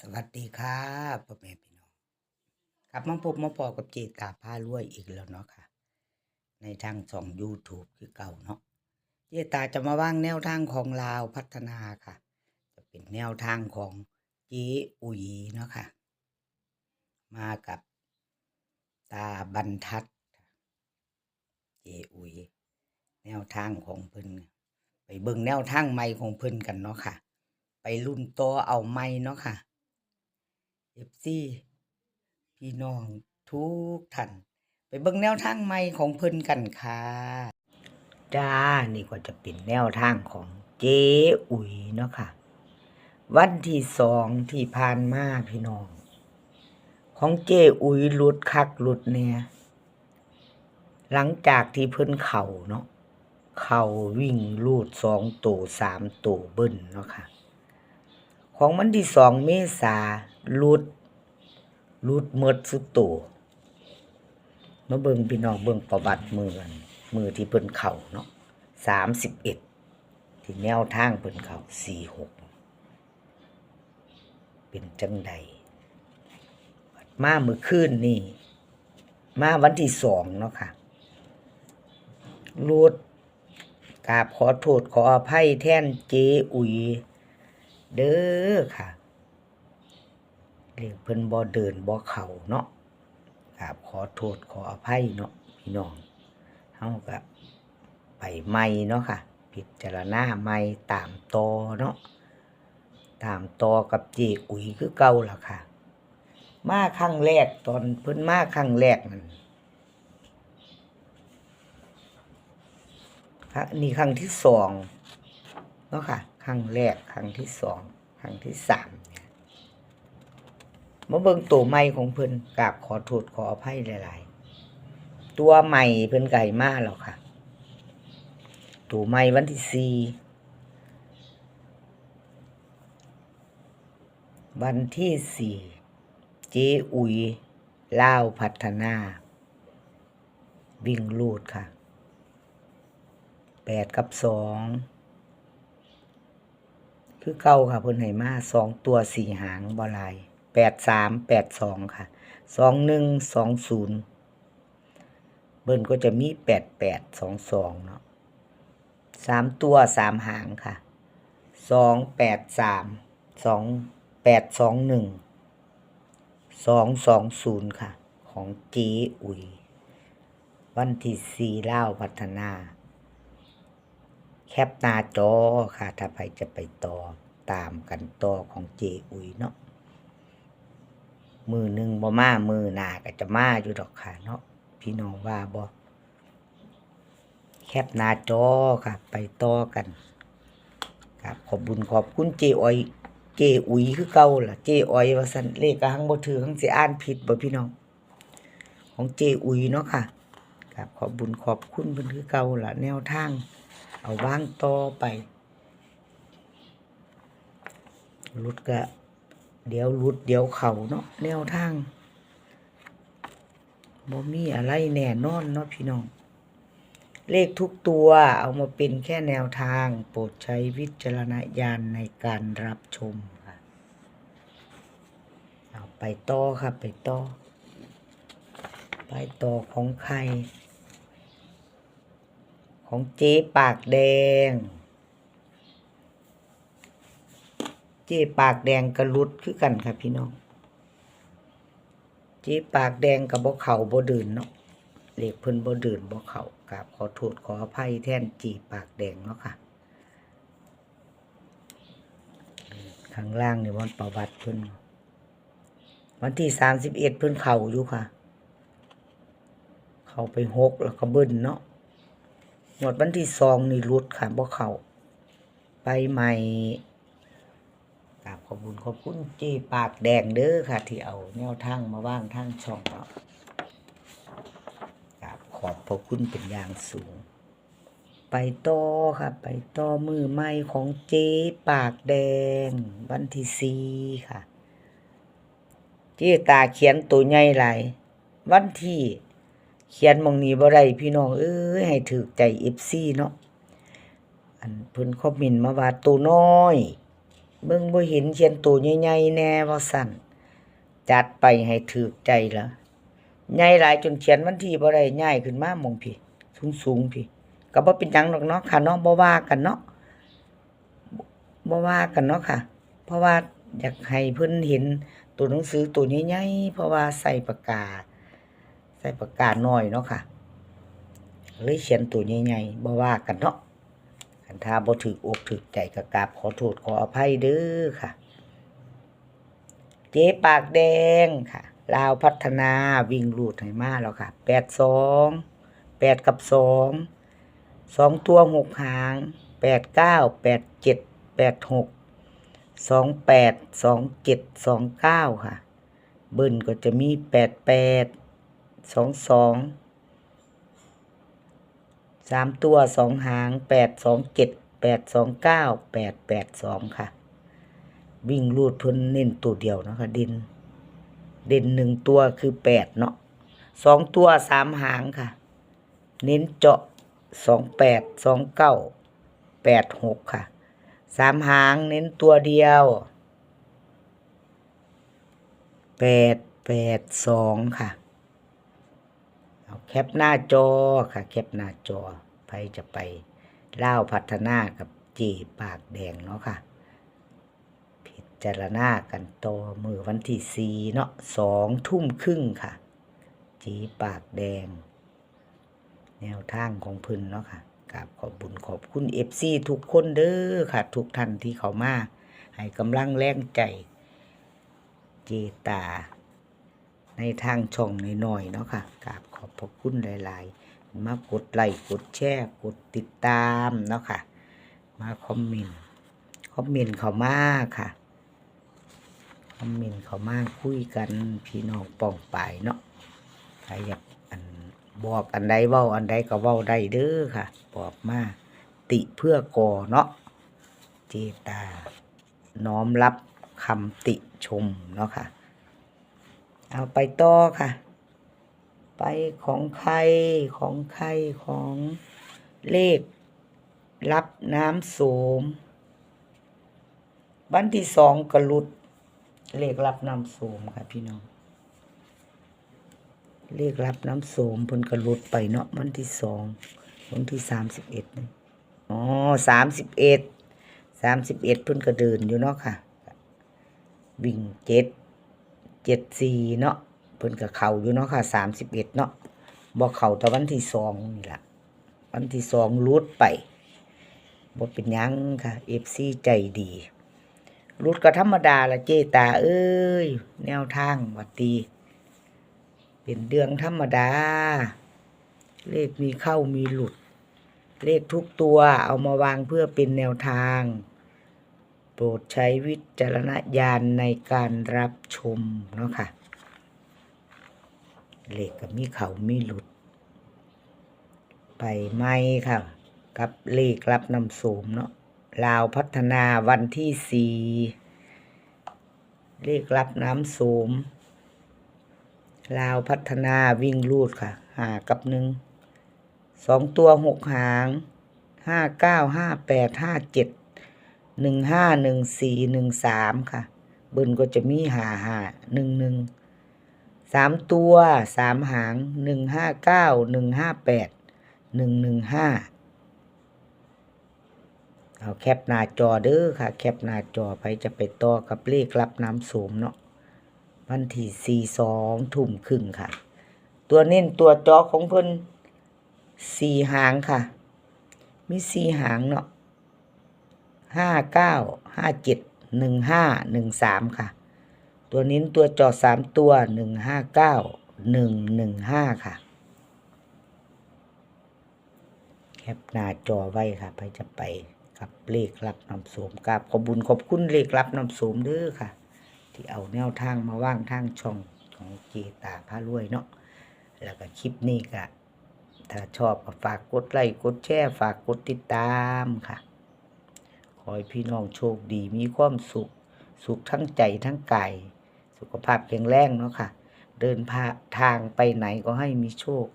สวัสดีครับพ่อแม่พี่น้องกลับมาพบมาพอกับเจตาพารวยอีกแล้วเนาะค่ะ ในทางช่อง YouTube คือเก่าเนาะเจตาจะมาว่างแนวทางของลาวพัฒนาค่ะ จะเป็นแนวทางของเจอุยเนาะค่ะ มากับตาบรรทัดเจอุย แนวทางของเพิ่นไปเบิ่งแนวทางใหม่ของเพิ่นกันเนาะค่ะ ไปรุ่นโตเอาใหม่เนาะค่ะ เอฟซีพี่น้องทุกท่านไปเบิ่งแนวทางใหม่ของเพิ่นกันค่ะจ้านี่ก็จะเป็นแนวทางของเจ๊อุ๋ยเนาะค่ะ วันที่สองที่ผ่านมาพี่น้อง ของเจ๊อุ๋ยหลุดคักหลุดเนี่ยหลังจากที่เพิ่นเข่าเนาะเข่าวิ่งลูดสองตัวสามตัวเบิ้นเนาะค่ะ ของมันที่สองเมษา ลุดลุดเมดสุดโตวมาเบิงพี่น้องเบิงประวัติมือกันมือที่เพิ่นเข่าเนาะสามสิบเอ็ดที่แนวทางเพิ่นเข่าสี่หกเป็นจังใดมามือคืนนี่ มาวันที่สองเนาะค่ะรูดกราบขอโทษขออภัยแท่นเจอุยเด้อค่ะ เรียกเพิ่นบ่เดินบ่เข้าเนาะกราบขอโทษขออภัยเนาะพี่น้องเฮาก็ไปใหม่เนาะค่ะ พิจารณาใหม่ตามตอเนาะตามตอกับเจอุ๋ยคือเก่าล่ะค่ะ มาครั้งแรกตอนเพิ่นมาครั้งแรกนั่นค่ะนี่ครั้งที่สองเนาะค่ะ ครั้งแรก ครั้งที่สอง ครั้งที่สาม มาเบิ่งตัวใหม่ของเพิ่นกราบขอโทษขออภัยหลาย ๆ ตัวใหม่เพิ่นไก่มาแล้วค่ะ ตัวใหม่วันที่สี่วันที่สี่เจอุยลาวพัฒนา วิ่งลูดค่ะแปดกับสองคือเก่าค่ะเพิ่นให้มาสองตัวสี่หางบอลาย แปดสามแปดสองค่ะสองหนึ่งสองศูนย์เบิ้นก็จะมีแปดแปดสองสองเนาะสามตัวสามหางค่ะสองแปดสามสองแปดสองหนึ่งสองสองศูนย์ค่ะ ของจีอุยวันที่สี่เล่าพัฒนา แคปหน้าจอค่ะ ถ้าใครจะไปต่อตามกันต่อของเจอุยเนาะ มือหนึ่งบ่มามือหนาก็จะมาอยู่ดอกค่ะเนาะพี่น้องว่าบ่แคปหน้าจอค่ะ ไปต่อกันครับขอบบุญขอบคุณเจออยเจอุ๋ยคือเก่าล่ะเจออยว่าซั่นเลขก็หังบ่ถือหังสิอ่านผิดบ่พี่น้อง ของเจอุ๋ยเนาะค่ะครับขอบบุญขอบคุณเพิ่นคือเก่าล่ะ แนวทาง เอาวางต่อไปรุดก็ เดี๋ยวรุดเดี๋ยวเข่าเนาะแนวทางบ่มีอะไรแน่นอนเนาะพี่น้อง เลขทุกตัวเอามาเป็นแค่แนวทาง โปรดใช้วิจารณญาณในการรับชมค่ะ เอาไปต่อครับไปต่อ ไปต่อของใคร ของเจ๊ปากแดง เจ๊ปากแดงกระลุดคือกันค่ะพี่น้อง เจ๊ปากแดงกับบ่เขาบ่เดินเนาะเหล็กเพิ่นบ่เดินบ่เขากราบขอโทษขออภัยแท่นจีปากแดงเนาะค่ะ ข้างล่างนี่วันประวัติเพิ่นวันที่สามสิบเอ็ดเพิ่นเข่าอยู่ค่ะ เข้าไปหกแล้วก็เบิ้ลเนาะหมดวันที่สองนี่รุดค่ะบ่เขาไปใหม่ กราบขอบคุณขอบคุณจีปากแดงเด้อค่ะ ที่เอาแนวทางมาว่างทางช่องเนากราบขอบพระคุณเป็นอย่างสูง ไปต่อค่ะ ไปต่อมือใหม่ของเจ๊ปากแดง วันที่สี่ค่ะเจ๊ตาเขียนตัวใหญ่หลายวันที่เขียนมองนี้บ่ได้พี่น้องเอ้ยให้ถือใจ FC เนาะอันเพิ่นคอมเมนต์มาว่าตัวน้อย เบิ่งบ่เห็นเขียนตัวใหญ่ๆแน่ว่าสั่นจัดไปให้ถูกใจละใหญ่หลายจนเขียนวันที่บ่ได้ย้ายขึ้นมามองพี่ สูงๆพี่ก็บ่เป็นหยังดอกเนาะค่ะเนาะบ่ว่ากันเนาะบ่ว่ากันเนาะค่ะ เพราะว่าอยากให้เพิ่นเห็นตัวหนังสือตัวใหญ่ๆเพราะว่าใส่ปากกา ใส่ปากกาน้อยเนาะค่ะเลยเขียนตัวใหญ่ๆบ่ว่ากันเนาะ คันถ้าบ่ถูกอกถูกใจก็กราบขอโทษขออภัยเด้อค่ะ เจ๊ปากแดงค่ะลาวพัฒนาวิ่งรูดให้มาแล้วค่ะแปดสองแปดกับสองสองตัวหกหางแปดเก้าแปดเจ็ดแปดหกสองแปดสองเจ็ดสองเก้าค่ะ เบิ้ลก็จะมีแปดแปดสองสอง สามตัวสองหางแปดสองเจ็ดแปดสองเก้าแปดแปดสองค่ะ วิ่งรูดเพิ่นเน้นตัวเดียวเนาะคะเด่นเด่นหนึ่งตัวคือแปดเนาะสองตัวสามหางค่ะ เน้นเจาะสองแปดสองเก้าแปดหกค่ะสามหางเน้นตัวเดียวแปดแปดสองค่ะ แคปหน้าจอค่ะ แคปหน้าจอไปจะไปเล่าพัฒนากับจีปากแดงเนาะค่ะ พิจารณากันต่อมือวันที่สี่เนาะสองทุ่มครึ่งค่ะ จีปากแดง แนวทางของพึ่นเนาะค่ะกราบขอบบุญขอบคุณเอฟซีทุกคนเด้อค่ะ ทุกท่านที่เขามาให้กำลังแรงใจเจตา ในทางช่องน้อยๆเนาะค่ะกราบขอบ คุณหลาย ๆ มากดไลค์กดแชร์กดติดตามเนาะค่ะ มาคอมเมนต์คอมเมนต์เขามากค่ะคอมเมนต์เขามากคุยกันพี่น้องป้องปายเนาะใครอยากอันบอกอันใดเว้าอันใดก็เว้าได้เด้อค่ะ บอกมาติเพื่อก่อเนาะเจตา น้อมรับคำติชมเนาะค่ะ เอาไปต่อค่ะ ไปของใครของใครของเลข รับน้ำโสม วันที่สองกระลุด เลขรับน้ำโสมค่ะพี่น้อง เลขรับน้ำโสมพิ่นกระลุดไปเนาะวันที่สองวันที่สามสิบเอ็ดอ๋อสามสิบเอ็ดสามสิบเอ็ดพิ่นก็เดินอยู่เนาะค่ะ วิ่งเจ็ดเจ็ดสี่เนาะ เพิ่นกับเขาอยู่เนาะค่ะสามสิบเอ็ดเนาะบอกเขาแต่วันที่สองนี่แหละวันที่สองรูดไปบ่เป็นยังค่ะเอฟซีใจดีรูดก็ธรรมดาละเจตา เอ้ย แนวทางวัดดีเป็นเรื่องธรรมดา เลขมีเข้ามีหลุด เลขทุกตัวเอามาวางเพื่อเป็นแนวทาง โปรดใช้วิจารณญาณในการรับชมเนาะค่ะ เลขกับมีเขามีหลุด ไปไหมค่ะ กับเลขรับนำโสมเนาะลาวพัฒนาวันที่สี่เลขรับน้ำโสมลาวพัฒนาวิ่งรูดค่ะ หากับหนึ่งสองตัวหกหางห้าเก้าห้าแปดห้าเจ็ดหนึ่งห้าหนึ่งสี่หนึ่งสามค่ะ เบิ้ลก็จะมีหาหาหนึ่งหนึ่ง สามตัวสามหางหนึ่งห้าเก้าหนึ่งห้าแปดหนึ่งหนึ่งห้าเอาแคปหน้าจอเด้อค่ะ แคปหน้าจอไปจะไปต่อกับเลขรับน้ำโสมเนาะวันที่สี่สองทุ่มครึ่งค่ะ ตัวเน้นตัวจอของเพิ่นสี่หางค่ะ มีสี่หางเนาะห้าเก้าห้าเจ็ดหนึ่งห้าหนึ่งสามค่ะ ตัวนิ้นตัวจอสามตัวหนึ่งห้าเก้าหนึ่งหนึ่งห้าค่ะ แคปหน้าจอไว้ค่ะ ไปจะไปกับเลขรับนำสมกับขอบุญขอบคุณเลขรับนำสมเด้อค่ะ ที่เอาแนวทางมาว่างทางช่องของเจตาพารวยเนาะแล้วก็คลิปนี้ก็ถ้าชอบก็ฝากกดไลค์กดแชร์ฝากกดติดตามค่ะขอให้พี่น้องโชคดีมีความสุข สุขทั้งใจทั้งกาย สุขภาพแข็งแรงเนาะค่ะ เดินพาทางไปไหนก็ให้มีโชค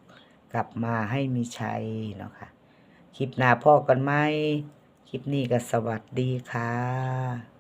กลับมาให้มีชัยเนาะค่ะ คลิปหน้าพ่อกันไหมคลิปนี้ก็สวัสดีค่ะ